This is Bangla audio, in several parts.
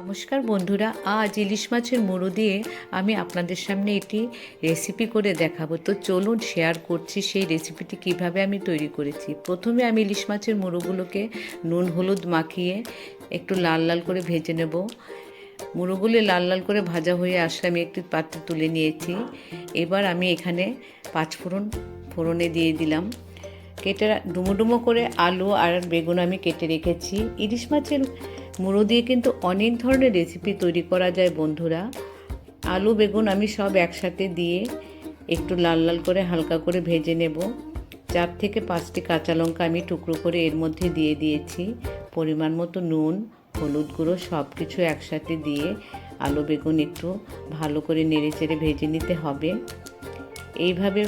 নমস্কার বন্ধুরা, আজ ইলিশ মাছের মুড়ো দিয়ে আমি আপনাদের সামনে এটি রেসিপি করে দেখাবো। তো চলুন শেয়ার করছি সেই রেসিপিটি কীভাবে আমি তৈরি করেছি। প্রথমে আমি ইলিশ মাছের মুড়োগুলোকে নুন, হলুদ মাখিয়ে একটু লাল লাল করে ভেজে নেব। মুড়োগুলো লাল লাল করে ভাজা হয়ে আসলে আমি একটি পাত্রে তুলে নিয়েছি। এবার আমি এখানে পাঁচফোড়ন ফোড়নে দিয়ে দিলাম। কেটে ডুমো ডুমো করে আলু আর বেগুন আমি কেটে রেখেছি। ইলিশ মাছের মুড়ো দিয়ে কিন্তু অনেক ধরনের রেসিপি তৈরি করা যায় বন্ধুরা। আলু, বেগুন আমি সব একসাথে দিয়ে একটু লাল লাল করে হালকা করে ভেজে নেব। চার থেকে পাঁচটি কাঁচা লঙ্কা আমি টুকরো করে এর মধ্যে দিয়ে দিয়েছি। পরিমাণ মতো নুন, হলুদ গুঁড়ো সব কিছু একসাথে দিয়ে আলু, বেগুন একটু ভালো করে নেড়ে চেড়ে ভেজে নিতে হবে। এইভাবে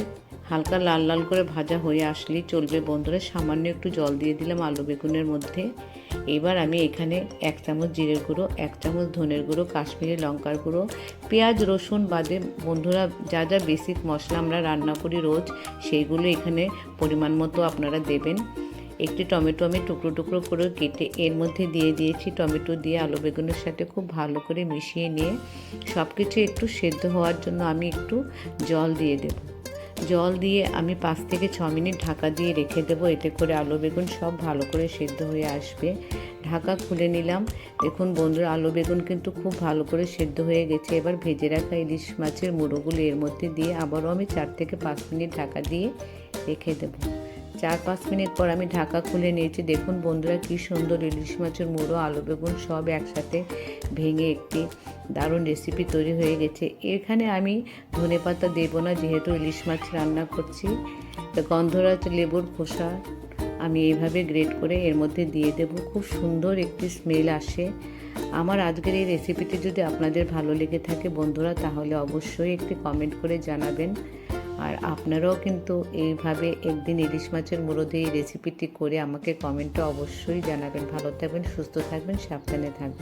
হালকা লাল লাল করে ভাজা হয়ে আসলেই চলবে বন্ধুরা। সামান্য একটু জল দিয়ে দিলাম আলু বেগুনের মধ্যে। এবার আমি এখানে এক চামচ জিরের গুঁড়ো, এক চামচ ধনের গুঁড়ো, কাশ্মীরি লঙ্কার গুঁড়ো, পেঁয়াজ, রসুন বাদে বন্ধুরা যা যা বেসিক মশলা আমরা রান্না করি রোজ, সেইগুলো এখানে পরিমাণ মতো আপনারা দেবেন। একটি টমেটো আমি টুকরো টুকরো করে কেটে এর মধ্যে দিয়ে দিয়েছি। টমেটো দিয়ে আলু বেগুনের সাথে খুব ভালো করে মিশিয়ে নিয়ে সব কিছু একটু সেদ্ধ হওয়ার জন্য আমি একটু জল দিয়ে দেবো। জল দিয়ে আমি পাঁচ থেকে ছ মিনিট ঢাকা দিয়ে রেখে দেবো। এতে করে আলু বেগুন সব ভালো করে সেদ্ধ হয়ে আসবে। ঢাকা খুলে নিলাম। দেখুন বন্ধুরা, আলু বেগুন কিন্তু খুব ভালো করে সেদ্ধ হয়ে গেছে। এবার ভেজে রাখা ইলিশ মাছের মুড়োগুলো এর মধ্যে দিয়ে আবারও আমি চার থেকে পাঁচ মিনিট ঢাকা দিয়ে রেখে দেবো। চার পাঁচ মিনিট পর আমি ঢাকা খুলে নিয়েছি। দেখুন বন্ধুরা, কী সুন্দর ইলিশ মাছের মুড়ো, আলু বেগুন সব একসাথে ভেঙে একটি দারুণ রেসিপি তৈরি হয়ে গেছে। এখানে আমি ধনে পাতা দেবো না, যেহেতু ইলিশ মাছ রান্না করছি। গন্ধরাজ লেবুর খোসা আমি এইভাবে গ্রেট করে এর মধ্যে দিয়ে দেব। খুব সুন্দর একটি স্মেল আসে। আমার আজকের এই রেসিপিটি যদি আপনাদের ভালো লেগে থাকে বন্ধুরা, তাহলে অবশ্যই একটি কমেন্ট করে জানাবেন। আর আপনারাও কিন্তু এইভাবে একদিন ইলিশ মাছের মুড়ো দিয়ে এই রেসিপিটি করে আমাকে কমেন্টে অবশ্যই জানাবেন। ভালো থাকবেন, সুস্থ থাকবেন, সাবধানে থাকবেন।